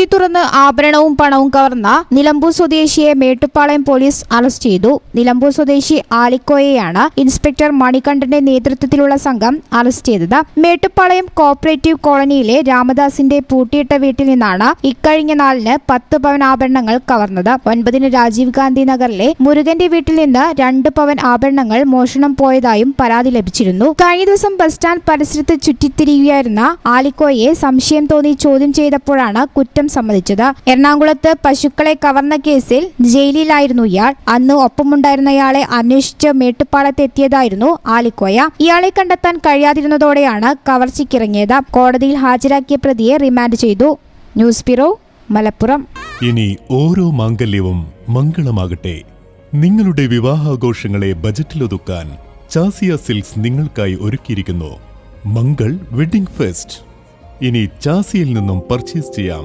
കുത്തിത്തുറന്ന് ആഭരണവും പണവും കവർന്ന നിലമ്പൂർ സ്വദേശിയെ മേട്ടുപ്പാളയം പോലീസ് അറസ്റ്റ് ചെയ്തു. നിലമ്പൂർ സ്വദേശി ആലിക്കോയെയാണ് ഇൻസ്പെക്ടർ മണികണ്ഠന്റെ നേതൃത്വത്തിലുള്ള സംഘം അറസ്റ്റ് ചെയ്തത്. മേട്ടുപ്പാളയം കോപ്പറേറ്റീവ് കോളനിയിലെ രാമദാസിന്റെ പൂട്ടിയിട്ട വീട്ടിൽ നിന്നാണ് ഇക്കഴിഞ്ഞ നാലിന് പത്ത് പവൻ ആഭരണങ്ങൾ കവർന്നത്. ഒൻപതിന് രാജീവ് ഗാന്ധി നഗറിലെ മുരുകന്റെ വീട്ടിൽ നിന്ന് രണ്ട് പവൻ ആഭരണങ്ങൾ മോഷണം പോയതായും പരാതി ലഭിച്ചിരുന്നു. കഴിഞ്ഞ ദിവസം ബസ് സ്റ്റാൻഡ് പരിസരത്ത് ചുറ്റിത്തിരിയുകയായിരുന്ന ആലിക്കോയെ സംശയം തോന്നി ചോദ്യം ചെയ്തപ്പോഴാണ് കുറ്റം സമ്മതിച്ചത് എറണാകുളത്ത് പശുക്കളെ കവർന്ന കേസിൽ ജയിലിലായിരുന്നു ഇയാൾ. അന്ന് ഒപ്പമുണ്ടായിരുന്നയാളെ അന്വേഷിച്ച് മേട്ടുപ്പാളത്ത് എത്തിയതായിരുന്നു ആലിക്കോയ. ഇയാളെ കണ്ടെത്താൻ കഴിയാതിരുന്നതോടെയാണ് കവർച്ചയ്ക്കിറങ്ങിയത്. കോടതിയിൽ ഹാജരാക്കിയ പ്രതിയെ റിമാൻഡ് ചെയ്തു. News bureau Malappuram. ഇനി ഓരോ മാംഗല്യവും മംഗളമാകട്ടെ. നിങ്ങളുടെ വിവാഹാഘോഷങ്ങളെ ബജറ്റിലൊതുക്കാൻ ചാസിയ സിൽക്സ് നിങ്ങൾക്കായി ഒരുക്കിയിരിക്കുന്നു. Mangal wedding fest. ഇനി ചാസിയിൽ നിന്നും പർച്ചേസ് ചെയ്യാം.